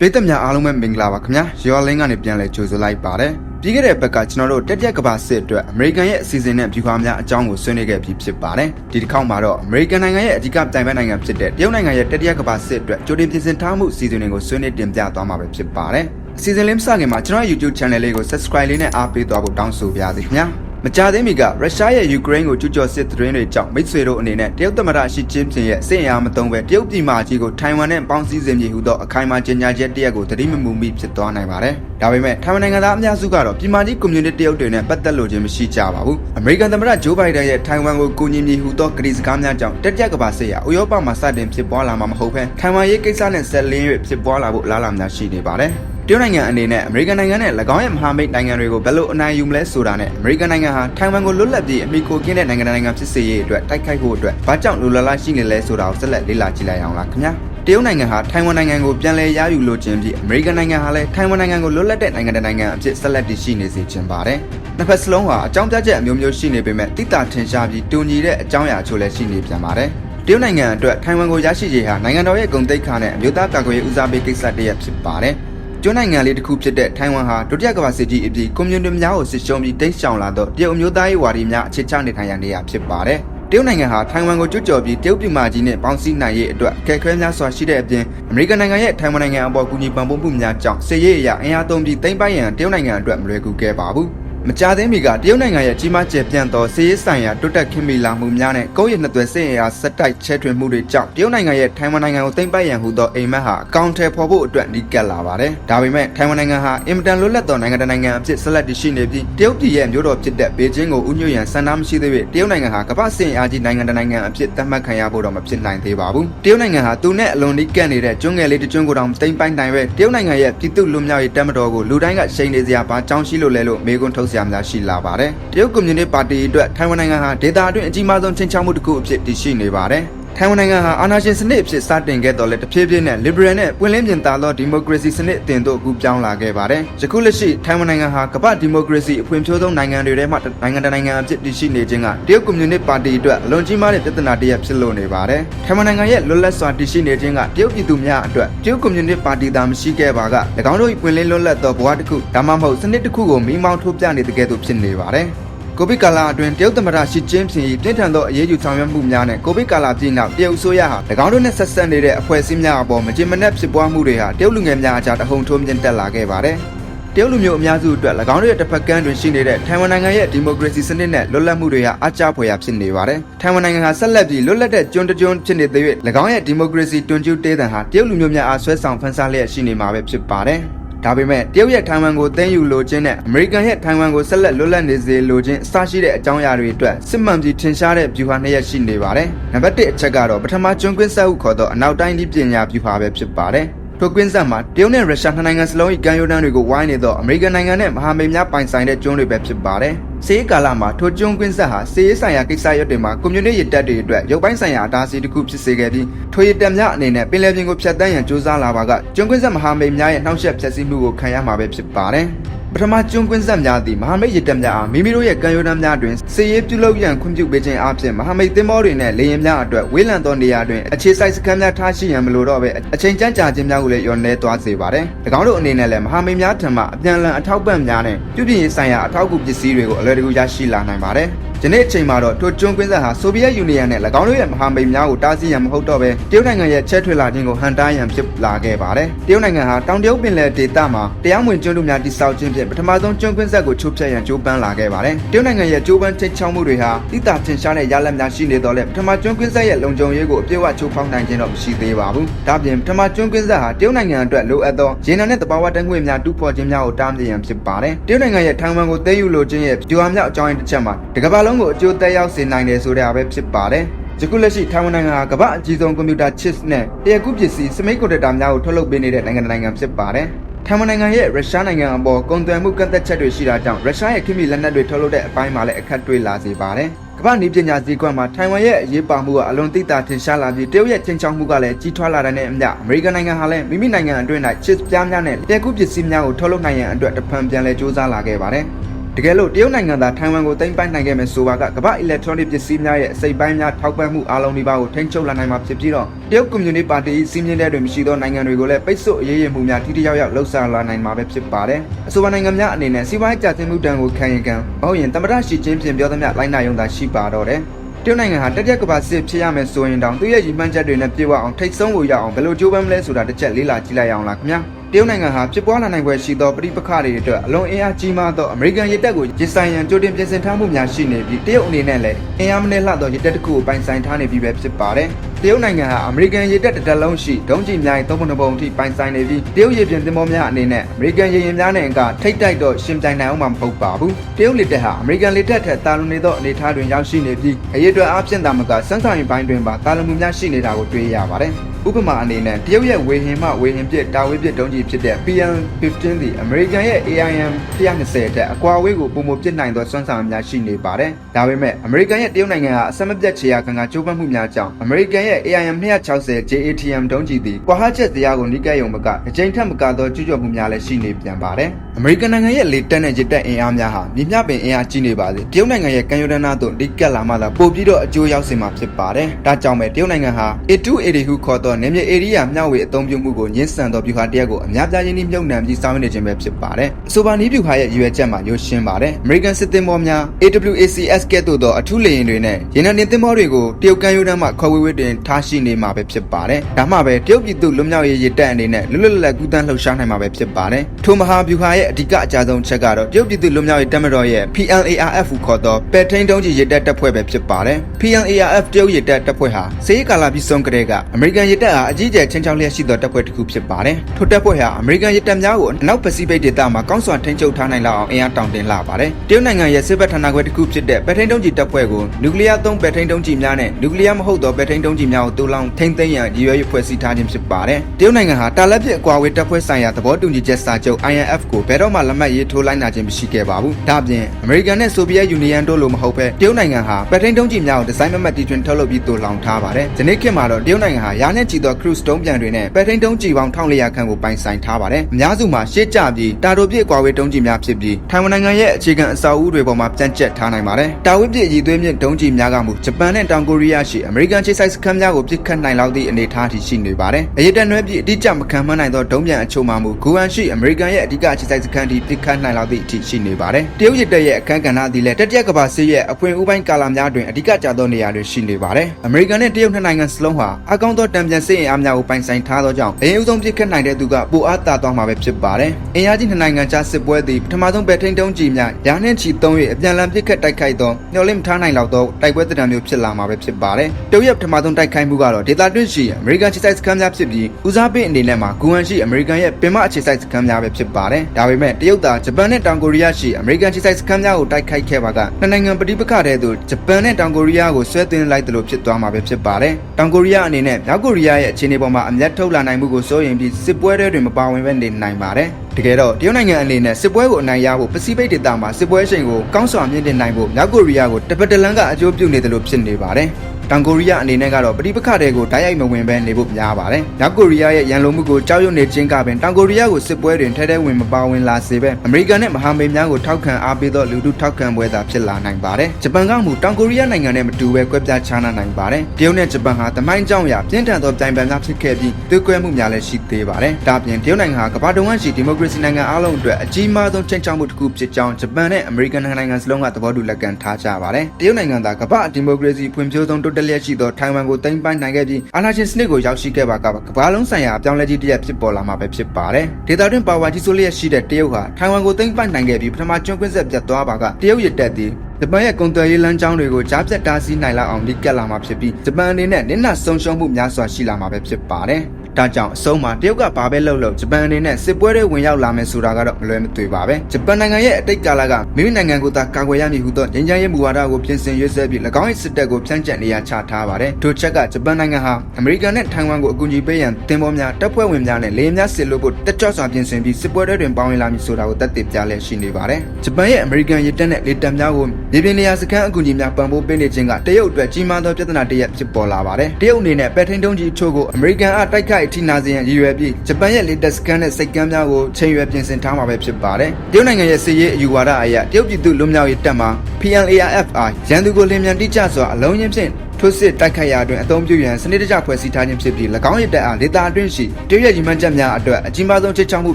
ပေးသက်များအားလုံးပဲမင်္ဂလာပါခင်ဗျာရောလင်းကနေပြန်လဲကြိုဆိုလိုက်ပါတယ်ပြီးခဲ့တဲ့ဘက်ကကျွန်တော်တို့တက်တက်ကဘာစစ်အတွက်အမေရိကန်ရဲ့အစီအစဉ်နဲ့ဗျူဟာများအကြောင်းကိုဆွေးနွေးခဲ့ပြီးဖြစ်ပါတယ်ဒီတစ်ခေါက်မှာတော့အမေရိကန်နိုင်ငံရဲ့အဓိကတိုင်ပန်နိုင်ငံဖြစ်တဲ့တရုတ်နိုင်ငံရဲ့တက်တက်ကဘာစစ်အတွက်ကြိုတင်ပြင်ဆင်ထားမှုအစီအစဉ်တွေကိုဆွေးနွေးတင်ပြသွားမှာပဲဖြစ်ပါတယ်အစီအစဉ်လေးမစခင်မှာကျွန်တော်ရဲ့ YouTube channel လေးကို subscribe လေးနဲ့အားပေးသွားဖို့တောင်းဆိုပါရစေခင်ဗျာ မကြသေးမီကရုရှားရဲ့ယူကရိန်းကိုကျူးကျော်စစ်သတင်းတွေကြောင့်မိတ်ဆွေတို့အနေနဲ့တရုတ်သမ္မတရှီကျင်းပင်ရဲ့စစ်အင်အားမသုံးပဲတရုတ်ပြည်မကြီးကိုထိုင်ဝမ်နဲ့ပေါင်းစည်းစေမည်ဟုသောအခိုင်အမာကြေညာချက်တရက်ကိုသတိမမူမိဖြစ်သွားနိုင်ပါတယ်။ဒါပေမဲ့ထိုင်ဝမ်နိုင်ငံသားအများစုကတော့ပြည်မကြီးကွန်မြူနတီတရုတ်တွေနဲ့ပတ်သက်လို့ခြင်းမရှိကြပါဘူး။အမေရိကန်သမ္မတဂျိုးဘိုင်ဒန်ရဲ့ထိုင်ဝမ်ကိုကူညီမည်ဟုသောကတိစကားများကြောင့်တက်ကြက်ကဘာစစ်ရာဥရောပမှာစတင်ဖြစ်ပွားလာမှာမဟုတ်ဘဲထိုင်ဝမ်ရေးကိစ္စနဲ့ဆက်လင်း၍ဖြစ်ပွားလာဖို့အလားအလာများရှိနေပါတယ်။ တရုတ်နိုင်ငံအနေနဲ့အမေရိကန်နိုင်ငံနဲ့၎င်းရဲ့မဟာမိတ်နိုင်ငံတွေကိုဘယ်လိုအနိုင်ယူမလဲဆိုတာနဲ့အမေရိကန်နိုင်ငံဟာထိုင်ဝမ်ကိုလွတ်လပ်ပြီးအမိကိုကင်းတဲ့နိုင်ငံနိုင်ငံဖြစ်စေရေးအတွက်တိုက်ခိုက်ဖို့အတွက်ဘာကြောင့်လူလလားရှိနေလဲဆိုတာကိုဆက်လက်လေ့လာကြည့်လိုက်အောင်လားခင်ဗျာတရုတ်နိုင်ငံဟာထိုင်ဝမ်နိုင်ငံကိုပြန်လည်ရယူလိုခြင်းပြီးအမေရိကန်နိုင်ငံဟာလည်းထိုင်ဝမ်နိုင်ငံကိုလွတ်လပ်တဲ့နိုင်ငံတစ်နိုင်ငံအဖြစ်ဆက်လက်တည်ရှိနေစေချင်ပါတယ်။နှစ်ဖက်စလုံးဟာအကြောင်းပြချက်အမျိုးမျိုးရှိနေပေမဲ့တိတာထင်ရှားပြီးတူညီတဲ့အကြောင်းအရာအချို့လည်းရှိနေပြန်ပါတယ်။တရုတ်နိုင်ငံအတွက်ထိုင်ဝမ်ကိုရရှိရေးဟာနိုင်ငံတော်ရဲ့ဂုဏ်သိက္ခာနဲ့အမျိုးသားကာကွယ်ရေးဦးစားပေးကိစ္စတစ်ရပ်ဖြစ်ပါတယ်။ ကျွန်းနိုင်ငံလေးတစ်ခုဖြစ်တဲ့ထိုင်ဝမ်ဟာဒုတိယကမ္ဘာစစ်ကြီးအပြီးကွန်မြူနတီများကိုစစ်ရှုံးပြီးတိတ်ရှောင်လာတော့တရုတ်အမျိုးသားရေးဝါဒီများအခြေချနေထိုင်ရနေရဖြစ်ပါတယ်။တရုတ်နိုင်ငံဟာထိုင်ဝမ်ကိုကျွတ်ကျော်ပြီးတရုတ်ပြည်မကြီးနဲ့ပေါင်းစည်းနိုင်ရေးအတွက်အခက်အခဲများစွာရှိတဲ့အပြင်အမေရိကန်နိုင်ငံရဲ့ထိုင်ဝမ်နိုင်ငံအပေါ်ကူညီပံ့ပိုးမှုများကြောင့်စစ်ရေးအရာအင်အားသုံးပြီးသိမ်းပိုက်ရန်တရုတ်နိုင်ငံအတွက်မလွယ်ကူခဲ့ပါဘူး။ မကြသေးမီကတရုတ်နိုင်ငံရဲ့ကြီးမားကျယ်ပြန့်သောစစ်ရေးဆိုင်ရာတိုးတက်ခင်မီလာမှုများနဲ့ကုန်းရည်နှစ်သွယ်စစ်အင်အားစက်တိုက်ချဲထွင်မှုတွေကြောင့်တရုတ်နိုင်ငံရဲ့ထိုင်ဝမ်နိုင်ငံကိုသိမ်းပိုက်ရန်ဟူသောအိမ်မက်ဟာအကောင့်ထဲပေါ်ဖို့အတွက်နှီးကပ်လာပါတယ်။ဒါပေမဲ့ထိုင်ဝမ်နိုင်ငံဟာအင်မတန်လွတ်လပ်သောနိုင်ငံတစ်နိုင်ငံအဖြစ်ဆက်လက်တည်ရှိနေပြီးတရုတ်ပြည်ရဲ့မြို့တော်ဖြစ်တဲ့ဘေကျင်းကိုဥညွှတ်ရန်ဆန္ဒမရှိသေးပေတရုတ်နိုင်ငံဟာကမ္ဘာစစ်အင်အားကြီးနိုင်ငံတစ်နိုင်ငံအဖြစ်သတ်မှတ်ခံရဖို့တော့မဖြစ်နိုင်သေးပါဘူး။တရုတ်နိုင်ငံဟာသူနဲ့အလွန်နှီးကပ်နေတဲ့ကျွန်းငယ်လေးတစ်ကျွန်းကိုတောင်သိမ်းပိုက်နိုင်ပဲတရုတ်နိုင်ငံရဲ့ပြည်သူ့လူမျိုးရေးတပ်မတော်ကိုလူတိုင်းကရှိန်နေစရာဘာကြောင်းရှိလို့လဲလို့မေးခွန်းထုတ်စရာများရှိလာပါတယ်။တရုတ်ကွန်မြူနတီပါတီအတွက်ထိုင်ဝမ်နိုင်ငံဟာဒေသအတွင်းအကြီးမားဆုံးချင်းချောက်မှုတစ်ခုအဖြစ်တည်ရှိနေပါတယ်။ ထိုင်ဝမ်နိုင်ငံဟာအာဏာရှင်စနစ်အဖြစ်စတင်ခဲ့တော်လဲတဖြည်းဖြည်းနဲ့ liberal နဲ့ပွင့်လင်းမြင်သာသော democracy စနစ်အတင်တို့အခုပြောင်းလာခဲ့ပါတယ်။ယခုလက်ရှိထိုင်ဝမ်နိုင်ငံဟာကမ္ဘာ democracy အဖွံ့ဖြိုးဆုံးနိုင်ငံတွေထဲမှာနိုင်ငံတစ်နိုင်ငံအဖြစ်တည်ရှိနေခြင်းကတရုတ်ကွန်မြူနတီပါတီအတွက်အလွန်ကြီးမားတဲ့ပြဿနာတစ်ရပ်ဖြစ်လို့နေပါတယ်။ထိုင်ဝမ်နိုင်ငံရဲ့လွတ်လပ်စွာတည်ရှိနေခြင်းကတရုတ်ပြည်သူများအတွက်တရုတ်ကွန်မြူနတီပါတီသာမရှိခဲ့ပါက၎င်းတို့၏ပွင့်လင်းလွတ်လပ်သောဘဝတစ်ခုဒါမှမဟုတ်စနစ်တစ်ခုကိုမိမောင်းထိုးပြနေတဲ့ကဲ့သို့ဖြစ်နေပါတယ်။ ကိုဗစ်ကာလအတွင်းတရုတ်သမ္မတရှီကျင်းပင်၏ပြင်းထန်သောအရေးယူဆောင်ရွက်မှုများနဲ့ကိုဗစ်ကာလပြည့်နောက်တရုတ်အစိုးရဟာ၎င်းတို့နဲ့ဆက်ဆက်နေတဲ့အဖွဲ့အစည်းများအပေါ်မကြေမနက်ဖြစ်ပွားမှုတွေဟာတရုတ်လူငယ်များအကြားတဟုန်ထိုးမြင့်တက်လာခဲ့ပါတယ်။တရုတ်လူမျိုးအများစုအတွက်၎င်းတို့ရဲ့တစ်ဖက်ကမ်းတွင်ရှိနေတဲ့ထိုင်ဝမ်နိုင်ငံရဲ့ဒီမိုကရေစီစနစ်နဲ့လွတ်လပ်မှုတွေဟာအကြဖွယ်ရာဖြစ်နေပါတယ်။ထိုင်ဝမ်နိုင်ငံဟာဆက်လက်ပြီးလွတ်လပ်တဲ့ကျွန်းတကျွန်းဖြစ်နေတဲ့၍၎င်းရဲ့ဒီမိုကရေစီတွင်ကျူးတေးသံဟာတရုတ်လူမျိုးများအားဆွဲဆောင်ဖန်ဆားလျက်ရှိနေမှာပဲဖြစ်ပါတယ်။ ဒါပေမဲ့တရုတ်ရဲ့ထိုင်ဝမ်ကိုသိမ်းယူလိုခြင်းနဲ့အမေရိကန်ရဲ့ထိုင်ဝမ်ကိုဆက်လက်လွတ်လပ်နေစေလိုခြင်းအစရှိတဲ့အကြောင်းအရာတွေအတွက်စစ်မှန်ပြီးထင်ရှားတဲ့ဗျူဟာနှစ်ရပ်ရှိနေပါတယ်။နံပါတ်1အချက်ကတော့ပထမကျွန်းကွင်းဆက်ဟုခေါ်သောအနောက်တိုင်းဒီပညာဗျူဟာပဲဖြစ်ပါတယ်။ ထိုကွင်းဆက်မှာတရုတ်နဲ့ရုရှားနှစ်နိုင်ငံစလုံး၏ကမ်းရိုးတန်းတွေကိုဝိုင်းနေသောအမေရိကန်နိုင်ငံနဲ့မဟာမိတ်များပိုင်ဆိုင်တဲ့ကျွန်းတွေပဲဖြစ်ပါတယ်။စေးကာလမှာထိုကျွန်းကွင်းဆက်ဟာစေးရေးဆိုင်ရာကိစ္စရပ်တွေမှာကွန်မြူနတီရတက်တွေအတွက်ရုပ်ပိုင်းဆိုင်ရာအတားအဆီးတစ်ခုဖြစ်စေခဲ့ပြီးထိုရတက်များအနေနဲ့ပင်လယ်ပြင်ကိုဖြတ်တန်းရန်ကြိုးစားလာပါကကျွန်းကွင်းဆက်မဟာမိတ်များရဲ့နှောက်ယှက်ဖျက်ဆီးမှုကိုခံရမှာပဲဖြစ်ပါတယ်။ ပထမကျွန်းကွင်းဆက်များသည့်မဟာမိတ်ရတက်များအားမိမိတို့ရဲ့ကံရိုးတန်းများတွင်စေရေးပြုလုပ်ရန်ခွင့်ပြုပေးခြင်းအပြင်မဟာမိတ်သင်းဘောတွေနဲ့လေယာဉ်များအတွက်ဝေးလံသောနေရာတွင်အခြေစိုက်စခန်းများထားရှိရန်မလိုတော့ဘဲအချိန်ကြမ်းကြာခြင်းများကိုလည်းလျော်နှဲသွားစေပါတယ်။၎င်းတို့အနေနဲ့လည်းမဟာမိတ်များထံမှအပြန်အလှန်အထောက်ပံ့များနဲ့ပြုပြင်ရေးဆိုင်ရာအထောက်အကူပစ္စည်းတွေကိုအလွယ်တကူရရှိလာနိုင်ပါတယ်။ယနေ့အချိန်မှာတော့ထိုကျွန်းကွင်းဆက်ဟာဆိုဗီယက်ယူနီယံနဲ့၎င်းတို့ရဲ့မဟာမိတ်များကိုတားဆီးရန်မဟုတ်တော့ဘဲတရုတ်နိုင်ငံရဲ့ချဲ့ထွေလာခြင်းကိုဟန်တားရန်ဖြစ်လာခဲ့ပါတယ်။တရုတ်နိုင်ငံဟာတောင်တရုတ်ပင်လယ်ဒေသမှာတရားမဝင်ကျွန်းတို့များတိစောက်ခြင်းဖြင့်ပထမဆုံးကျွန်းကွင်းဆက်ကိုချိုးဖျက်ရန်ကြိုးပမ်းလာခဲ့ပါတယ်။တရုတ်နိုင်ငံရဲ့ကြိုးပမ်းထိတ်ချောင်းမှုတွေဟာတိတာထင်ရှားတဲ့ရလဒ်များရှိနေတော့လေပထမကျွန်းကွင်းဆက်ရဲ့လုံခြုံရေးကိုအပြည့်အဝချိုးဖောက်နိုင်ခြင်းတော့မရှိသေးပါဘူး။ဒါပြင်ပထမကျွန်းကွင်းဆက်ဟာတရုတ်နိုင်ငံအတွက်လိုအပ်သောရေနံနဲ့တဘာဝတန်းငွေများတူးဖော်ခြင်းများကိုတားမြစ်ရန်ဖြစ်ပါတယ်။တရုတ်နိုင်ငံရဲ့ထိုင်ဝမ်ကိုသိမ်းယူလိုခြင်းရဲ့ဂျူဟာမြောက်အကြောင်းရင်းတစ်ချက်မှာတကမ္ဘာလုံးကိုအကျိုးသက်ရောက်စေနိုင်တယ်ဆိုတဲ့အပဲဖြစ်ပါတယ်။ယခုလက်ရှိထိုင်ဝမ်နိုင်ငံဟာကမ္ဘာအကြီးဆုံးကွန်ပျူတာ chips နဲ့တရကူပစ္စည်းစမိတ်ကွန်ပျူတာများကိုထုတ်လုပ်ပေးနေတဲ့နိုင်ငံတစ်နိုင်ငံဖြစ်ပါတယ်။ထိုင်ဝမ်နိုင်ငံရဲ့ရုရှားနိုင်ငံအပေါ်ကုန်သွယ်မှုကန့်သက်ချက်တွေရှိတာကြောင့်ရုရှားရဲ့ခင်မီလက်နက်တွေထုတ်လုပ်တဲ့အပိုင်းမှာလည်းအခက်တွေ့လာစေပါတယ်။ကမ္ဘာနီးပညာစည်းကွက်မှာထိုင်ဝမ်ရဲ့အရေးပါမှုကအလွန်သိသာထင်ရှားလာပြီးတရုတ်ရဲ့ချင်းချောင်းမှုကလည်းကြီးထွားလာတဲ့အမျှအမေရိကန်နိုင်ငံဟာလည်းမိမိနိုင်ငံအတွင်း၌ chips ပြားများနဲ့တရကူပစ္စည်းများကိုထုတ်လုပ်နိုင်ရန်အတွက်တဖန်ပြန်လည်စ조사လာခဲ့ပါတယ်။ တကယ်လို့တရုတ်နိုင်ငံသားထိုင်ဝမ်ကိုသိမ်းပိုက်နိုင်ခဲ့မယ်ဆိုပါကကမ္ဘာ electronic ပစ္စည်းများရဲ့အစိတ်ပိုင်းများထောက်ပံ့မှုအားလုံးဒီပါကိုထိန်းချုပ်လာနိုင်မှာဖြစ်ပြီးတော့တရုတ်ကွန်မြူနတီပါတီစီးမြင့်တဲ့တွင်မရှိသောနိုင်ငံတွေကိုလည်းပိတ်ဆို့အရေးယူမှုများထိထိရောက်ရောက်လှုပ်ရှားလာနိုင်မှာပဲဖြစ်ပါတယ်အဆိုပါနိုင်ငံများအနေနဲ့စီးပွားရေးကျဆင်းမှုတန်ကိုခံရင်ခံမဟုတ်ရင်တမရရှိချင်းဖြင့်ပြောသမျှလိုက်နာရုံသာရှိပါတော့တယ်တရုတ်နိုင်ငံဟာတတိယကမ္ဘာစစ်ဖြစ်ရမယ်ဆိုရင်တောင်သူ့ရဲ့ရည်မှန်းချက်တွေနဲ့ပြည့်ဝအောင်ထိတ်ဆုံးကိုရအောင်ဘယ်လိုကြိုးပမ်းမလဲဆိုတာတစ်ချက်လေးလာကြည့်လိုက်အောင်လားခင်ဗျာ တရုတ်နိုင်ငံဟာဖြစ်ပွားလာနိုင်ွယ်ရှိသောပဋိပက္ခတွေအတွက်အလွန်အင်အားကြီးမားသောအမေရိကန်ရတပ်ကိုရင်ဆိုင်ရန်ကြိုတင်ပြင်ဆင်ထားမှုများရှိနေပြီးတရုတ်အနေနဲ့လည်းအင်အားမနည်းလှသောရတပ်တစ်ခုကိုပိုင်ဆိုင်ထားနေပြီပဲဖြစ်ပါတယ်တရုတ်နိုင်ငံဟာအမေရိကန်ရေတပ်တစ်တပ်လုံးရှိဒုံးကျည်များ၏သုံးပုံတစ်ပုံအထိပိုင်ဆိုင်နေပြီးတရုတ်ရေပြင်သင်္ဘောများအနေနဲ့အမေရိကန်ရေရင်များနဲ့အကထိတ်တိုက်တော့ရှင်ပြိုင်နိုင်အောင်မှမဟုတ်ပါဘူးတရုတ်လေတပ်ဟာအမေရိကန်လေတပ်ထက်တာလွန်နေသောအနေအထားတွင်ရောက်ရှိနေပြီးအရေးအတွက်အားဖြင့်သာမကစမ်းဆောင်ရင်ပိုင်းတွင်ပါတာလွန်မှုများရှိနေတာကိုတွေ့ရပါတယ်ဥပမာအနေနဲ့တရုတ်ရဲ့ဝေဟင်မှဝေဟင်ပြစ်တာဝေးပြစ်ဒုံးကျည်ဖြစ်တဲ့ PM15 သည်အမေရိကန်ရဲ့ AIM 120တက်အကွာအဝေးကိုပုံမပြစ်နိုင်သောစွမ်းဆောင်များရှိနေပါတယ်။ဒါပေမဲ့အမေရိကန်ရဲ့တရုတ်နိုင်ငံကအစမပြတ်ခြေရာခံကကြိုးပမ်းမှုများကြောင့်အမေရိကန်ရဲ့ AIM 260 JATM ဒုံးကျည်သည်ကွာဟချက်တရားကိုနှိကဲ့ရုံမကအကြိမ်ထက်မကသောကျူးကျော်မှုများလည်းရှိနေပြန်ပါတယ်။အမေရိကန်နိုင်ငံရဲ့လေတပ်နဲ့ရစ်တပ်အင်အားများဟာမြင့်မြပင်အင်အားကြီးနေပါစေ။တရုတ်နိုင်ငံရဲ့ကံရိုးတန်းသားသို့လိကက်လာမှသာပို့ပြီးတော့အကျိုးရောက်စေမှာဖြစ်ပါတယ်။ဒါကြောင့်ပဲတရုတ်နိုင်ငံဟာ A280 ဟုခေါ်သောနေမြေ area မျှဝေအသုံးပြုမှုကိုညှင်းဆန်သောဗျူဟာတစ်ရပ်ကိုအများပြားရင်းနှီးမြှုပ်နှံပြီးဆောင်ရွက်နေခြင်းပဲဖြစ်ပါတယ်။အဆိုပါနည်းဗျူဟာရဲ့ရည်ရွယ်ချက်မှာရိုးရှင်းပါတယ်။ American စစ်သင်္ဘောများ AWACS ကဲ့သို့သောအထူးလေယာဉ်တွေနဲ့ရေနံတင်သင်္ဘောတွေကိုတရုတ်ကမ်းရိုးတန်းမှခေါ်ဝေးဝေးတင်ထားရှိနေမှာပဲဖြစ်ပါတယ်။ဒါမှပဲတရုတ်ပြည်သူလွတ်မြောက်ရေးရည်တပ်အနေနဲ့လွတ်လွတ်လပ်လပ်ကူးတန်းလှုပ်ရှားနိုင်မှာပဲဖြစ်ပါတယ်။ထိုမဟာဗျူဟာရဲ့အဓိကအကြဆုံးချက်ကတော့တရုတ်ပြည်သူလွတ်မြောက်ရေးတပ်မတော်ရဲ့ PLARF ဟုခေါ်သောပယ်ထိန်တုံးကြီးရည်တပ်တပ်ဖွဲ့ပဲဖြစ်ပါတယ်။ PLARF တရုတ်ရည်တပ်တပ်ဖွဲ့ဟာစေးကာလာပြီးဆုံးကတည်းကအမေရိကန်ရည်တပ်ဟာအကြီးအကျယ်ချင်းချောင်းလျက်ရှိသောတပ်ဖွဲ့တစ်ခုဖြစ်ပါတယ်။ထိုတပ်ဖွဲ့ဟာအမေရိကန်ရည်တပ်များကိုအနောက်ပစိဖိတ်ဒေသမှာကောင်းစွာထိန်းချုပ်ထားနိုင်လောက်အောင်အင်အားတောင်တင်လာပါတယ်။တရုတ်နိုင်ငံရဲ့စစ်ဘက်ဌာနခွဲတစ်ခုဖြစ်တဲ့ပဲထိန်တုံးကြီးတပ်ဖွဲ့ကိုနျူကလ িয়ার သုံးပဲထိန်တုံးကြီးများနဲ့နျူကလ িয়ার မဟုတ်သောပဲထိန်တုံးကြီး းများကိုတူလောင်ထိန်းသိမ်းရန်ရည်ရွယ်၍ဖွဲ့စည်းထားခြင်းဖြစ်ပါတယ်။တရုတ်နိုင်ငံဟာတာလက်ပြစ်အကွာအဝေးတပ်ဖွဲ့ဆိုင်ရာသဘောတူညီချက်စာချုပ် INF ကိုဘယ်တော့မှလက်မှတ်ရေးထိုးလိုက်နာခြင်းမရှိခဲ့ပါဘူး။ဒါ့အပြင်အမေရိကန်နဲ့ဆိုဗီယက်ယူနီယံတို့လိုမဟုတ်ဘဲတရုတ်နိုင်ငံဟာပဲထိန်တုံးကြီးများကိုဒီဇိုင်းမမတ်တီထွင်ထုတ်လုပ်ပြီးတူလောင်ထားပါတယ်။ဒီနေ့ခေတ်မှာတော့တရုတ်နိုင်ငံဟာရာနဲ့ချီသော cruise တုံးပြန်တွေနဲ့ပဲထိန်တုံးကြီးပေါင်း1400ခန့်ကိုပိုင်ဆိုင်ထားပါတယ်။အများစုမှာရှေ့ကျပြီးတာတိုပြည့်အကွာအဝေးတုံးကြီးများဖြစ်ပြီးထိုင်ဝမ်နိုင်ငံရဲ့အခြေခံအဆောက်အဦတွေပေါ်မှာပြန့်ကျက်ထားနိုင်ပါတယ်။တာဝေးပြည့်ရည်သွေးမြင့်တုံးကြီးများကမူဂျပန်နဲ့တောင်ကိုရီးယားရှိအမေရိကန်ခြေဆိုင်စခန်းများကိုပြစ်ခတ်နိုင်လောက်သည့်အနေအထားထိရှိနေပါတယ်။အရေးတက်နွဲပြည့်အတိအကျမခံမှန်းနိုင်သောဒုံးပြန်အချို့မှမူဂူဟန်ရှိအမေရိကန်ရဲ့အဓိကခြေဆိုင်စခန်းထိပြစ်ခတ်နိုင်လောက်သည့်အထိရှိနေပါတယ်။တရုတ်ရစ်တပ်ရဲ့အခမ်းကဏ္ဍသည်လည်းတတိယကမ္ဘာစစ်ရဲ့အဖွင့်ဥပိုင်းကာလများတွင်အဓိကကျသောနေရာတွင်ရှိနေပါတယ်။အမေရိကန်နဲ့တရုတ်နှစ်နိုင်ငံစလုံးဟာအကောင်းသောတံပြန်စစ်အင်အားများကိုပိုင်ဆိုင်ထားသောကြောင့်အရင်ဦးဆုံးပြစ်ခတ်နိုင်တဲ့သူကပိုအားတာသွားမှာပဲဖြစ်ပါတယ်။အင်အားကြီးနှစ်နိုင်ငံကြားစစ်ပွဲသည်ပထမဆုံးပဲထိန်တုံးကြီးများရာနှင်းချီသုံး၍အပြန်အလှန်ပြစ်ခတ်တိုက်ခိုက်သောမျှော်လင့်မထားနိုင်လောက်သောတိုက်ပွဲတံမျိုးဖြစ်လာမှာပဲဖြစ်ပါတယ်။တရုတ်ရဲ့ပထမဆုံးတိုက်ခိုက်မှုကတော့ဒေသတွင်းရှိအမေရိကန်ခြေစိုက်စခန်းများဖြစ်ပြီးဦးစားပေးအနေနဲ့မှာဂူဟန်ရှိအမေရိကန်ရဲ့ပင်မအခြေစိုက်စခန်းများပဲဖြစ်ပါတယ်။ဒါပေမဲ့တရုတ်သားဂျပန်နဲ့တောင်ကိုရီးယားရှိအမေရိကန်ခြေစိုက်စခန်းများကိုတိုက်ခိုက်ခဲ့ပါကနှစ်နိုင်ငံပဋိပက္ခတဲ့သို့ဂျပန်နဲ့တောင်ကိုရီးယားကိုဆွဲသွင်းလိုက်သလိုဖြစ်သွားမှာပဲဖြစ်ပါတယ်။တောင်ကိုရီးယားအနေနဲ့မြောက်ကိုရီးယားရဲ့အခြေအနေပေါ်မှာအမျက်ထုတ်လာနိုင်မှုကိုစိုးရိမ်ပြီးစစ်ပွဲတွေတွင်မပါဝင်ဘဲနေနိုင်ပါတယ်။တကယ်တော့တရုတ်နိုင်ငံအနေနဲ့စစ်ပွဲကိုအနိုင်ရဖို့ပစိဖိတ်ဒေသမှာစစ်ပွဲချိန်ကိုကောင်းစွာမြင့်တင်နိုင်ဖို့မြောက်ကိုရီးယားကိုတပတ်တလန်းကအကျိုးပြုနေတယ်လို့ဖြစ်နေပါတယ်။ တောင်ကိုရီးယားအနေနဲ့ကတော့ပဋိပက္ခတွေကိုတိုက်ရိုက်မဝင်ဘဲနေဖို့များပါတယ်။မြောက်ကိုရီးယားရဲ့ရန်လိုမှုကိုကြောက်ရွံ့နေခြင်းကပင်တောင်ကိုရီးယားကိုစစ်ပွဲတွင်ထဲထဲဝင်မပါဝင်လာစေဘဲအမေရိကန်နဲ့မဟာမိတ်များကိုထောက်ခံအားပေးသောလူထုထောက်ခံပွဲသာဖြစ်လာနိုင်ပါတယ်။ဂျပန်ကမူတောင်ကိုရီးယားနိုင်ငံနဲ့မတူဘဲကွဲပြားခြားနားနိုင်ပါတယ်။တရုတ်နဲ့ဂျပန်ဟာတမိုင်းကြောင့်ရပြင်းထန်သောပြိုင်ပန်များဖြစ်ခဲ့ပြီးသွေးကွဲမှုများလည်းရှိသေးပါတယ်။ဒါ့အပြင်တရုတ်နိုင်ငံဟာကမ္ဘာတဝန်းရှိဒီမိုကရေစီနိုင်ငံအလုံးအတွက်အကြီးမားဆုံးချိန်ချောက်မှုတစ်ခုဖြစ်ကြောင်းဂျပန်နဲ့အမေရိကန်နိုင်ငံစလုံးကသဘောတူလက်ခံထားကြပါတယ်။တရုတ်နိုင်ငံသာကမ္ဘာဒီမိုကရေစီဖွံ့ဖြိုးဆုံးတိုးတက်လျက်ရှိသောထိုင်ဝမ်ကိုသိမ်းပိုက်နိုင်ခဲ့ပြီးအာဏာရှင်စနစ်ကိုရောက်ရှိခဲ့ပါကကမ္ဘာလုံးဆိုင်ရာအပြောင်းလဲကြီးတစ်ရပ်ဖြစ်ပေါ်လာမှာပဲဖြစ်ပါတယ်။ဒေသတွင်းပါဝါကြီးဆိုးလျက်ရှိတဲ့တရုတ်ဟာထိုင်ဝမ်ကိုသိမ်းပိုက်နိုင်ခဲ့ပြီးပထမကျွန်းကွင်းဆက်ပြတ်သွားပါကတရုတ်ရတက်သည်ဂျပန်ရဲ့ကုန်သွယ်ရေးလမ်းကြောင်းတွေကိုကြားပြတ်တားဆီးနိုင်လောက်အောင်လိကက်လာမှာဖြစ်ပြီးဂျပန်အနေနဲ့နင့်နာဆုံးရှုံးမှုများစွာရှိလာမှာပဲဖြစ်ပါတယ်။ ဒါကြောင့်အဆုံးမှာတရုတ်ကဘာပဲလုပ်လို့ဂျပန်အနေနဲ့စစ်ပွဲတွေဝင်ရောက်လာမယ်ဆိုတာကတော့မလွယ်မသွေပါပဲဂျပန်နိုင်ငံရဲ့အတိတ်ကာလကမိမိနိုင်ငံကိုသာကာကွယ်ရမည်ဟုသောငြိမ်းချမ်းရေးမူဝါဒကိုပြင်ဆင်ရွေးဆဲပြီး၎င်းရဲ့စစ်တပ်ကိုဖြန့်ကျက်နေရချထားပါတယ်ထိုချက်ကဂျပန်နိုင်ငံဟာအမေရိကန်နဲ့ထိုင်ဝမ်ကိုအကူအညီပေးရန်တင်ပေါ်များတပ်ဖွဲ့ဝင်များနဲ့လေယာဉ်များစစ်လို့ဖို့တက်ကြွစွာပြင်ဆင်ပြီးစစ်ပွဲတွေတွင်ပေါဝင်လာမည်ဆိုတာကိုသက်သေပြလဲရှိနေပါတယ်ဂျပန်ရဲ့အမေရိကန်ရေတပ်နဲ့လေတပ်များကိုမြေပြင်နေရာစခန်းအကူအညီများပံ့ပိုးပေးနေခြင်းကတရုတ်အတွက်ကြီးမားသောပြဿနာတစ်ရပ်ဖြစ်ပေါ်လာပါတယ်တရုတ်အနေနဲ့ပဲထိန်တုံးကြီးချို့ကိုအမေရိကန်အားတိုက်ခိုက်အထိနာစေရန်ရည်ရွယ်ပြီးဂျပန်ရဲ့ latest scan နဲ့စိတ်ကမ်းများကိုချိန်ရွယ်ပြင်ဆင်ထားမှာပဲဖြစ်ပါတယ်တရုတ်နိုင်ငံရဲ့စစ်ရေးအယူဝါဒအရတရုတ်ပြည်သူလူမျိုးရေးတပ်မှ PLARFI ရန်သူကိုလင်းမြန်တိကျစွာအလုံးချင်းဖြင့်ထိုးစစ်တိုက်ခိုက်ရာတွင်အသုံးပြုရန်စနစ်တကျဖွဲ့စည်းထားခြင်းဖြစ်ပြီး၎င်းရတပ်အားဒေသအတွင်းရှိတရုတ်ရဲ့ရည်မှန်းချက်များအတွက်အကြီးမားဆုံးချစ်ချောက်မှု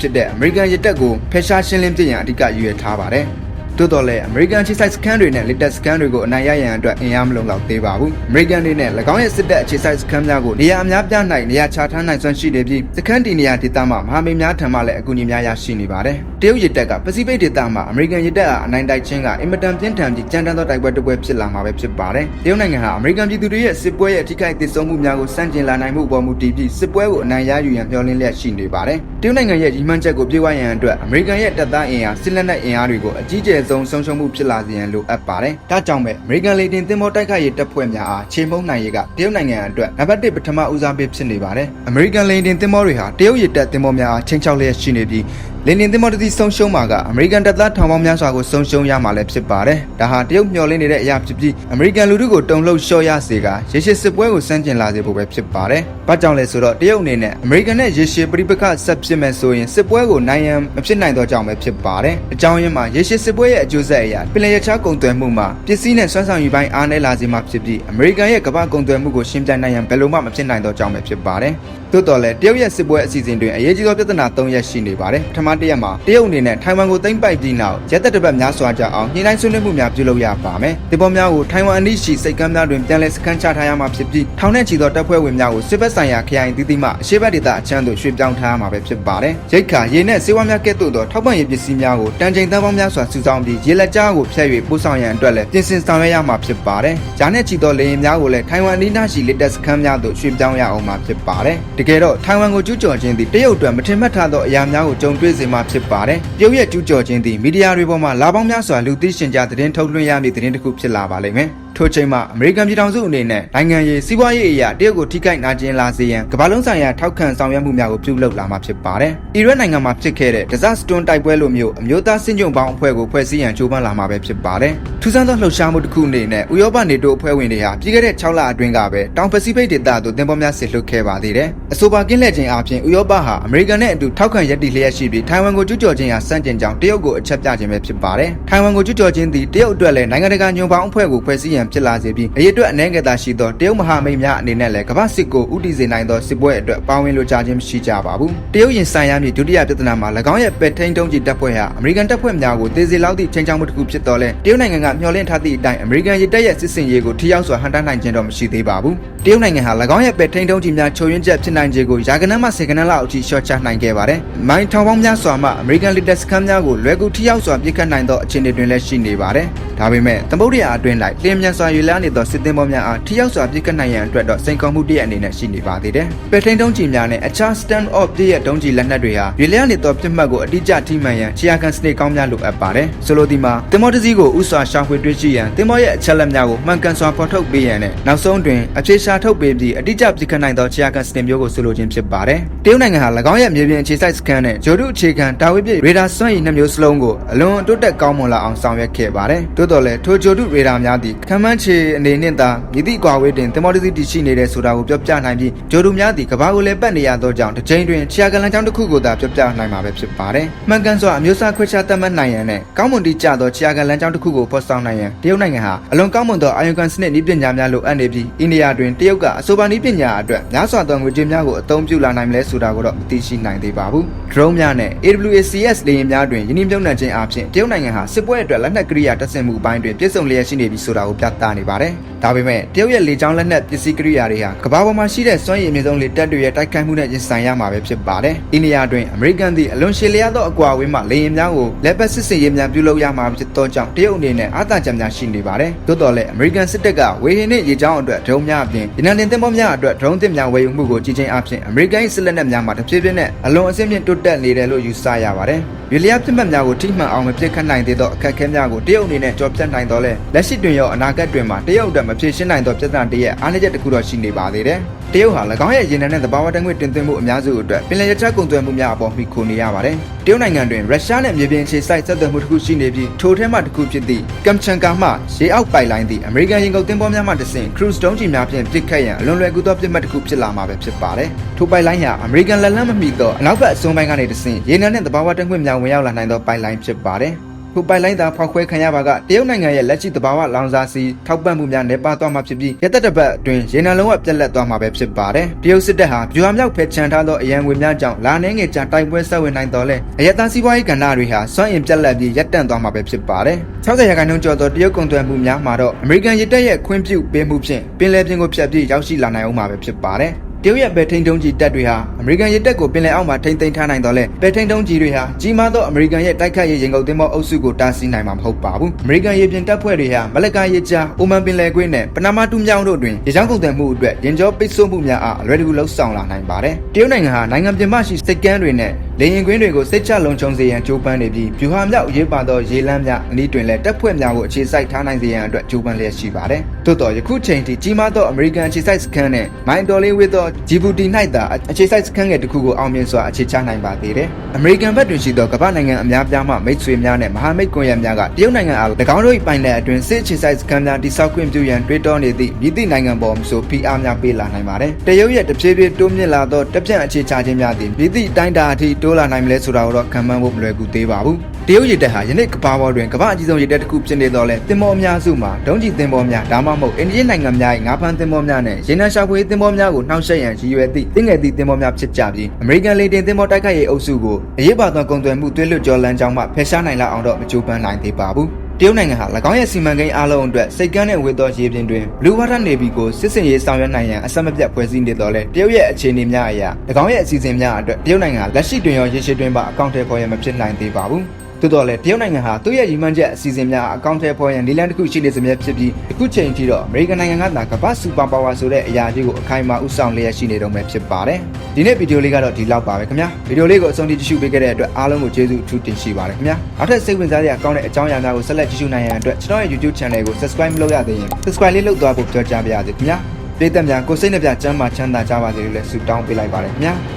ဖြစ်တဲ့အမေရိကန်ရတပ်ကိုဖယ်ရှားရှင်းလင်းပြရန်အဓိကရည်ရွယ်ထားပါတယ်။ တိုးတော်လည်းအမေရိကန်ခြေစိုက်စခန်းတွေနဲ့ latest စခန်းတွေကိုအနိုင်ရရန်အတွက်အင်အားမလုံလောက်သေးပါဘူး။အမေရိကန်တွေနဲ့၎င်းရဲ့စစ်တပ်အခြေစိုက်စခန်းများကိုနေရာအများပြား၌နေရာချထားနိုင်စွမ်းရှိနေပြီးစခန်းတီနေရာဒေသမှာမဟာမိတ်များထံမှလည်းအကူအညီများရရှိနေပါတယ်။တရုတ်ရတပ်ကပစိဖိတ်ဒေသမှာအမေရိကန်ရတပ်အားအနိုင်တိုက်ခြင်းကအင်မတန်ပြင်းထန်ပြီးကြမ်းတမ်းသောတိုက်ပွဲတစ်ပွဲဖြစ်လာမှာပဲဖြစ်ပါတယ်။တရုတ်နိုင်ငံဟာအမေရိကန်ပြည်သူတွေရဲ့စစ်ပွဲရဲ့အထိခိုက်ဒေဆုံးမှုများကိုစန့်ကျင်လာနိုင်မှုအပေါ်မူတည်ပြီးစစ်ပွဲကိုအနိုင်ရယူရန်မျှော်လင့်လျက်ရှိနေပါတယ်။တရုတ်နိုင်ငံရဲ့ရည်မှန်းချက်ကိုပြေဝရန်အတွက်အမေရိကန်ရဲ့တပ်သားအင်အားစစ်လက်နက်အင်အားတွေကိုအကြီးကျယ်ဆုံးဆုံးရှုံးမှုဖြစ်လာစေရန်လိုအပ်ပါတယ်။ဒါကြောင့်ပဲအမေရိကန်လေတင်သင်္ဘောတိုက်ခိုက်ရေးတပ်ဖွဲ့များအားခြေမုံနိုင်ရေးကတရုတ်နိုင်ငံအတွက်နံပါတ်1ပထမဦးစားပေးဖြစ်နေပါတယ်။အမေရိကန်လေတင်သင်္ဘောတွေဟာတရုတ်ရတပ်သင်္ဘောများအားချင်းချောက်လျက်ရှိနေပြီး လင်းနေသင်္ဘောတစ်စီးဆုံးရှုံးမှာကအမေရိကန်တပ်သားထောင်ပေါင်းများစွာကိုဆုံးရှုံးရမှာလည်းဖြစ်ပါတယ်။ဒါဟာတရုတ်မျှော်လင့်နေတဲ့အရာဖြစ်ပြီးအမေရိကန်လူထုကိုတုံ့လှုပ်လျှော့ရစေကရေရှည်စစ်ပွဲကိုစန့်ကျင်လာစေဖို့ပဲဖြစ်ပါတယ်။ဘာကြောင့်လဲဆိုတော့တရုတ်အနေနဲ့အမေရိကန်နဲ့ရေရှည်ပြိပခဆက်ဖြစ်မဲ့ဆိုရင်စစ်ပွဲကိုနိုင်ရန်မဖြစ်နိုင်တော့ကြောင်းပဲဖြစ်ပါတယ်။အကြောင်းရင်းမှာရေရှည်စစ်ပွဲရဲ့အကျိုးဆက်အရာပြည်လည်ရချကုန်သွယ်မှုမှာပစ္စည်းနဲ့စွမ်းဆောင်ရည်ပိုင်းအားနည်းလာစေမှာဖြစ်ပြီးအမေရိကန်ရဲ့ကမ္ဘာကုန်သွယ်မှုကိုရှင်းပြနိုင်ရန်ဘယ်လိုမှမဖြစ်နိုင်တော့ကြောင်းပဲဖြစ်ပါတယ်။သို့တော်လည်းတရုတ်ရဲ့စစ်ပွဲအစီအစဉ်တွင်အရေးကြီးသောပြဿနာ၃ရက်ရှိနေပါတယ်။ပထမတစ်ရက်မှာတရုတ်အနေနဲ့ထိုင်ဝမ်ကိုသိမ်းပိုက်ပြီးနောက်ရက်သက်တစ်ပတ်များစွာကြာအောင်ညှိနှိုင်းဆွေးနွေးမှုများပြုလုပ်ရပါမယ်။ဒီပေါ်များကိုထိုင်ဝမ်အနီးရှိစိတ်ကမ်းများတွင်ပြန်လည်စခန်းချထားရမှာဖြစ်ပြီးထောင်နဲ့ချီသောတပ်ဖွဲ့ဝင်များကိုစစ်ဘက်ဆိုင်ရာခရိုင်သီးသီးမှအရှေ့ဘက်ဒေသအချမ်းသို့ရွှေ့ပြောင်းထားရမှာပဲဖြစ်ပါတယ်။ရိတ်ခါရေနဲ့စေဝါများကဲ့သို့သောထောက်ပံ့ရေးပစ္စည်းများကိုတန်ချိန်သန်းပေါင်းများစွာစုဆောင်းပြီးရေလက်ကြားကိုဖျက်၍ပို့ဆောင်ရန်အတွက်လည်းပြင်ဆင်ဆောင်ရွက်ရမှာဖြစ်ပါတယ်။ဂျာနဲ့ချီသောလေယာဉ်များကိုလည်းထိုင်ဝမ်အနီးနားရှိလက်တက်စခန်းများသို့ရွှေ့ပြောင်းရအောင်မှာဖြစ်ပါတယ်။တကယ်တော့ထိုင်ဝမ်ကိုကျူးကျော်ခြင်းသည်တရုတ်အတွက်မထင်မှတ်ထားသောအရာများကိုကြုံတွေ့စေမှာဖြစ်ပါတယ်။တရုတ်ရဲ့ကျူးကျော်ခြင်းသည်မီဒီယာတွေပေါ်မှာလာပေါင်းများစွာလူသိရှင်ကြားသတင်းထုတ်လွှင့်ရမည့်သတင်းတစ်ခုဖြစ်လာပါလိမ့်မယ်။ ထိုချိန်မှာအမေရိကန်ပြည်ထောင်စုအနေနဲ့နိုင်ငံရေးစီးပွားရေးအရာတရုတ်ကိုထိခိုက်နာကျင်လာစေရန်ကမ္ဘာလုံးဆိုင်ရာထောက်ခံဆောင်ရွက်မှုများကိုပြုလုပ်လာမှာဖြစ်ပါတယ်။အီရတ်နိုင်ငံမှာဖြစ်ခဲ့တဲ့ disaster တိုက်ပွဲလိုမျိုးအမျိုးသားစင်ကြုံပေါင်းအဖွဲ့ကိုဖွဲ့စည်းရန်ကြိုးပမ်းလာမှာပဲဖြစ်ပါတယ်။ထူးဆန်းသောလှုပ်ရှားမှုတစ်ခုအနေနဲ့ဥရောပနေတိုအဖွဲ့ဝင်တွေဟာပြီးခဲ့တဲ့6လအတွင်းကပဲတောင်ပစိဖိတ်ဒေသသို့တင်ပေါ်များဆစ်လွတ်ခဲ့ပါသေးတယ်။အဆိုပါကင်းလှည့်ခြင်းအပြင်ဥရောပဟာအမေရိကန်နဲ့အတူထောက်ခံရည်တည်လျက်ရှိပြီးထိုင်ဝမ်ကိုကျူးကျော်ခြင်းဟာစန့်ကျင်ကြောင်းတရုတ်ကိုအချက်ပြခြင်းပဲဖြစ်ပါတယ်။ထိုင်ဝမ်ကိုကျူးကျော်ခြင်းသည်တရုတ်အတွက်လည်းနိုင်ငံတကာညွန်ပေါင်းအဖွဲ့ကိုဖွဲ့စည်းရန်ဖြစ်လာစေပြီးအရေးအတွက်အနှဲငယ်သာရှိသောတရုတ်မဟာမိတ်များအနေနဲ့လည်းကမ္ဘာစစ်ကိုဥတီစေနိုင်သောစစ်ပွဲအတွက်ပါဝင်လိုချခြင်းမရှိကြပါဘူး။တရုတ်ရင်ဆိုင်ရမည့်ဒုတိယပြဿနာမှာ၎င်းရဲ့ပယ်ထိန်တုံးကြီးတပ်ဖွဲ့ဟာအမေရိကန်တပ်ဖွဲ့များကိုတေးစေလောက်သည့်ချိန်ချောင်းမှုတစ်ခုဖြစ်တော်လဲတရုတ်နိုင်ငံကမျှော်လင့်ထားသည့်အတိုင်းအမေရိကန်ရတပ်ရဲ့စစ်စင်ရေးကိုထိရောက်စွာဟန်တာနိုင်ခြင်းတော့မရှိသေးပါဘူး။တရုတ်နိုင်ငံဟာ၎င်းရဲ့ပယ်ထိန်တုံးကြီးများချုပ်ရင်းချက်ဖြစ်နိုင်ခြေကိုယာကနန်းမှစေကနန်းလောက်အထိရှော့ချနိုင်ခဲ့ပါတယ်။မိုင်းထောင်ပေါင်းများစွာမှအမေရိကန်လက်တက်စခန်းများကိုလွယ်ကူထိရောက်စွာပြစ်ခတ်နိုင်သောအခြေအနေတွင်လည်းရှိနေပါတယ်။ဒါပေမဲ့သမုဒ္ဒရာအတွင်းလိုက်လျင်မြန်စွာရွေလန်းနေသောစစ်သည်ဘောများအားထိရောက်စွာပြစ်ခတ်နိုင်ရန်အတွက်တော့စိန်ခေါ်မှုတစ်ရက်အနေနဲ့ရှိနေပါသေးတယ်။ပယ်ထိန်တုံးကြီးများနဲ့အခြား stand off ပြည့်ရဲ့တုံးကြီးလက်နက်တွေဟာရွေလျန်းနေသောပြစ်မှတ်ကိုအတိအကျထိမှန်ရန်ခြေရာခံစနစ်ကောင်းများလိုအပ်ပါတယ်။ဆိုလိုဒီမှာတင်မောတစည်းကိုဥစွာရှာဖွေတွေ့ရှိရန်တင်မောရဲ့အချက်လက်များကိုမှန်ကန်စွာဖော်ထုတ်ပေးရန်နဲ့နောက်ဆုံးတွင်အဖြေရှာထုတ်ပေးပြီးအတိအကျပြစ်ခတ်နိုင်သောခြေရာခံစနစ်မျိုးကိုဆိုလိုခြင်းဖြစ်ပါတယ်။တရုတ်နိုင်ငံဟာ၎င်းရဲ့မြေပြင်အခြေစိုက်စခန်းနဲ့ဂျိုဒုအခြေခံတာဝေးပြရေဒါစွမ်းရည်နှမျိုးစလုံးကိုအလွန်တိုးတက်ကောင်းမွန်လာအောင်ဆောင်ရွက်ခဲ့ပါတယ်။သို့တော်လည်းထိုဂျိုဒုရေဒါများသည့်ခမန်းချေအနေနဲ့သာမြည်သည့်ကွာဝေးတွင်တင်မောတစည်းတည်ရှိနေတဲ့ဆိုတာကိုပြောပြနိုင်ပြီးဂျိုဒုများသည့်ကဘာကိုလည်းပတ်နေရသောကြောင့်တစ်ချိန်တွင်ခြေရာခံလမ်းကြောင်းတစ်ခုကိုသာပြောပြနိုင်မှာပဲဖြစ်ပါတယ်။မှန်ကန်စွာအမျိုးအစားခွဲခြားသတ်မှတ်နိုင်ရန်နဲ့ကောင်းမွန်တိကျသောခြေရာခံလမ်းကြောင်းတစ်ခုကိုဖော်ဆောင်နိုင်ရန်တရုတ်နိုင်ငံဟာအလွန်ကောင်းမွန်သောအာယုံခံစနစ်နည်းပညာများလိုအပ်နေပြီးအိန္ဒိယတွင်တရုတ်ကအဆိုပါနည်းပညာအတွက်များစွာသောငွေကြေးများကိုအသုံးပြုလာနိုင်မလဲဆိုတာကိုတော့မသိရှိနိုင်သေးပါဘူး။ drone များနဲ့ AWACS လေယာဉ်များတွင်ယင်းနှိမ့်နှံခြင်းအပြင်တရုတ်နိုင်ငံဟာစစ်ပွဲအတွက်လက်နက်ကိရိယာတပ်ဆင်မှုအပိုင်းတွင်ပြည့်စုံလျက်ရှိနေပြီဆိုတာကိုပြသနေပါတယ်။ဒါပေမဲ့တရုတ်ရဲ့လေကြောင်းလက်နက်ပစ္စည်းကိရိယာတွေဟာကမ္ဘာပေါ်မှာရှိတဲ့စွမ်းရည်အမြင့်ဆုံးလေတပ်တွေရဲ့တိုက်ခိုက်မှုနဲ့ရင်ဆိုင်ရမှာပဲဖြစ်ပါတယ်။အိန္ဒိယတွင်အမေရိကန်သည်အလွန်ရှည်လျားသောအကွာအဝေးမှလေယာဉ်များကိုလက်ပတ်စစ်စင်ရေးများပြုလုပ်ရမှာဖြစ်သောကြောင့်တရုတ်အနေနဲ့အားသာချက်များရှိနေပါတယ်။သို့တော်လည်းအမေရိကန်စစ်တပ်ကဝေဟင်နှင့်ရေကြောင်းအတွက်ဒရုန်းများအပြင်ဒီနန်တင်သင်္ဘောများအတွက်ဒရုန်းသစ်များဝယ်ယူမှုကိုကြီးချင်းအပြင်အမေရိကန်စစ်လက်နက်များမှာတဖြည်းဖြည်းနဲ့အလွန်အဆင့်မြင့်တိုးတက်နေတယ်လို့ယူဆရပါတယ်။ရွေလျားပြစ်မှတ်များကိုထိမှန်အောင်မပြစ်ခတ်နိုင်သေးသောအခက်အခဲများကိုတရုတ်အနေနဲ့ကြော်ပြတ်နိုင်တော့လဲလက်ရှိတွင်ရောအနာဂတ်ရက်တွင်မှာတရုတ်အတွက်မဖြေရှင်းနိုင်သောပြဿနာတစ်ရက်အားနည်းချက်တစ်ခုတော့ရှိနေပါသေးတယ်။တရုတ်ဟာ၎င်းရဲ့ရေနံနဲ့သဘာဝဓာတ်ငွေ့တင်သွင်းမှုအများစုအတွက်ပင်လယ်ရထားကုန်သွယ်မှုများအပေါ်မှီခိုနေရပါတယ်။တရုတ်နိုင်ငံတွင်ရုရှားနဲ့မြေပြင်အခြေစိုက်ဆက်သွယ်မှုတစ်ခုရှိနေပြီးထိုထဲမှတစ်ခုဖြစ်သည့်ကမ်ချန်ကာမှရေအောက်ပိုက်လိုင်းသည့်အမေရိကန်ရင်ကုန်သင်္ဘောများမှတဆင့်ခရုစ်ဒုံးကျည်များဖြင့်ပစ်ခတ်ရန်အလွန်လွယ်ကူသောပြစ်မှတ်တစ်ခုဖြစ်လာမှာပဲဖြစ်ပါတယ်။ထိုပိုက်လိုင်းဟာအမေရိကန်လက်လန်းမမီသောအနောက်ဘက်အစွန်းပိုင်းကနေတဆင့်ရေနံနဲ့သဘာဝဓာတ်ငွေ့များဝင်ရောက်လာနိုင်သောပိုက်လိုင်းဖြစ်ပါတယ်။ ခုပိုက်လိုင်းသာဖောက်ခွဲခံရပါကတရုတ်နိုင်ငံရဲ့လက်ရှိသဘာဝလောင်စာဆီထောက်ပံ့မှုများနေပါသွားမှာဖြစ်ပြီးရက်သက်တစ်ပတ်အတွင်းရေနံလုံးဝပြက်လက်သွားမှာပဲဖြစ်ပါတယ်။တရုတ်စစ်တပ်ဟာဗျူဟာမြောက်ဖယ်ချန်ထားသောအရန်ငွေများကြောင့်လာနေငယ်ကြာတိုက်ပွဲဆက်ဝင်နိုင်တော်လဲအယက်သားစီးပွားရေးကဏ္ဍတွေဟာစွန့်အင်ပြက်လက်ပြီးရပ်တန့်သွားမှာပဲဖြစ်ပါတယ်။60ရာခိုင်နှုန်းကျော်သောတရုတ်ကုန်သွယ်မှုများမှာတော့အမေရိကန်ရစ်တပ်ရဲ့ခွင့်ပြုပေးမှုဖြင့်ပင်လယ်ပြင်ကိုဖြတ်ပြီးရောက်ရှိလာနိုင်အောင်မှာပဲဖြစ်ပါတယ်။ တရုတ်ရဲ့ပဲထိန်တုံးကြီးတပ်တွေဟာအမေရိကန်ရဲတပ်ကိုပင်လယ်အောက်မှာထိန်းသိမ်းထားနိုင်တော့လဲပဲထိန်တုံးကြီးတွေဟာကြီးမားသောအမေရိကန်ရဲ့တိုက်ခိုက်ရေးရင်ကုန်သင်္ဘောအုပ်စုကိုတားဆီးနိုင်မှာမဟုတ်ပါဘူးအမေရိကန်ရေပြင်တပ်ဖွဲ့တွေဟာမလက်ကာရေကြားအိုမန်ပင်လယ်ကွေ့နဲ့ပနာမတူးမြောင်းတို့တွင်ရေကြောင်းကုန်သွယ်မှုအတွက်ရင်ကျောပိတ်ဆို့မှုများအားအလွယ်တကူလှုပ်ဆောင်လာနိုင်ပါတယ်တရုတ်နိုင်ငံဟာနိုင်ငံပြင်ပရှိစိတ်ကမ်းတွေနဲ့ လေရင်ကွင်းတွေကိုစိတ်ချလုံခြုံစေရန်ကြိုးပမ်းနေပြီးဗျူဟာမြောက်ရေးပါသောရေလမ်းများအနည်းတွင်လည်းတပ်ဖွဲ့များကိုအခြေစိုက်ထားနိုင်စေရန်အတွက်ကြိုးပမ်းလျက်ရှိပါတယ်သို့တော်ယခုချိန်ထိကြီးမားသောအမေရိကန်အခြေစိုက်စခန်းနဲ့မိုင်တော်လေးဝစ်သောဂျီဘူတီ၌သာအခြေစိုက်စခန်းငယ်တစ်ခုကိုအောင်မြင်စွာအခြေချနိုင်ပါသေးတယ်။အမေရိကန်ဘက်တွင်ရှိသောကမ္ဘာနိုင်ငံအများပြားမှမိတ်ဆွေများနဲ့မဟာမိတ်ကွန်ရက်များကတရုတ်နိုင်ငံအား၎င်းတို့၏ပိုင်နယ်အတွင်းစစ်အခြေစိုက်စခန်းများတိစောက်ခွင့်ပြုရန်တွေးတောနေသည့်မြစ်သည့်နိုင်ငံပေါ်မှဆို PR များပေးလာနိုင်ပါတယ်။တရုတ်ရဲ့တဖြည်းဖြည်းတိုးမြင့်လာသောတပြန့်အခြေချခြင်းများသည်မြစ်သည့်တိုင်းတာအထိတိုးလာနိုင်မလဲဆိုတာကိုတော့ခံမှန်းဖို့မလွယ်ကူသေးပါဘူး။တရုတ်ရည်တပ်ဟာယနေ့ကမ္ဘာပေါ်တွင်ကမ္ဘာအကြီးဆုံးရည်တပ်တစ်ခုဖြစ်နေတော့လဲတင်မောအများစုမှာဒုံးကျည်တင်မောများဒါမှမဟုတ်အိန္ဒိယနိုင်ငံများ၏ငါးဖမ်းတင်မောများနဲ့ရေနံရှာဖွေတင်မောများကိုနှောင့်ယှက်ရန်ရည်ရွယ်သည့်တင်းငယ်သည့်တင်မောများဖြစ်ကြပြီးအမေရိကန်လေတင်တင်မောတိုက်ခိုက်ရေးအုပ်စုကိုအရေးပါသောကုန်သွယ်မှုသွေးလွတ်ကျော်လန်းကြောင်းမှဖယ်ရှားနိုင်လောက်အောင်တော့မကြိုးပမ်းနိုင်သေးပါဘူး တရုတ်နိုင်ငံဟာ၎င်းရဲ့စီမံကိန်းအားလုံးအတွက်စိတ်ကမ်းနဲ့ဝေသောရေပြင်တွင် Blue Water Navy ကိုစစ်စင်ရေးဆောင်ရွက်နိုင်ရန်အဆက်မပြတ်ဖွဲ့စည်းနေတော်လဲတရုတ်ရဲ့အခြေအနေများအရာ၎င်းရဲ့အစီအစဉ်များအတွက်တရုတ်နိုင်ငံဟာလက်ရှိတွင်ရောရေရှည်တွင်ပါအကောင့်ထဲပေါ်ရမဖြစ်နိုင်သေးပါဘူး သို့တော်လည်းတရုတ်နိုင်ငံဟာသူ့ရဲ့ရည်မှန်းချက်အစီအစဉ်များအကောင့်ထဲပေါ်ရန်နည်းလမ်းတစ်ခုရှိနေစမြဲဖြစ်ပြီးအခုချိန်ထိတော့အမေရိကန်နိုင်ငံကသာကမ္ဘာစူပါပါဝါဆိုတဲ့အရာကြီးကိုအခိုင်အမာဥဆောင်လျက်ရှိနေတော့မယ်ဖြစ်ပါတယ်ဒီနေ့ဗီဒီယိုလေးကတော့ဒီလောက်ပါပဲခင်ဗျာဗီဒီယိုလေးကိုအဆုံးထိကြည့်ရှုပေးခဲ့တဲ့အတွက်အားလုံးကိုကျေးဇူးအထူးတင်ရှိပါတယ်ခင်ဗျာနောက်ထပ်စိတ်ဝင်စားစရာကောင်းတဲ့အကြောင်းအရာများကိုဆက်လက်ကြည့်ရှုနိုင်ရန်အတွက်ကျွန်တော်ရဲ့ YouTube Channel ကို Subscribe မလုပ်ရသေးရင် Subscribe လေးလုပ်သွားဖို့ပြောကြားပါရစေခင်ဗျာပြည်သက်များကိုစိတ်နှပြချမ်းသာချမ်းသာကြပါစေလို့လည်းဆုတောင်းပေးလိုက်ပါတယ်ခင်ဗျာ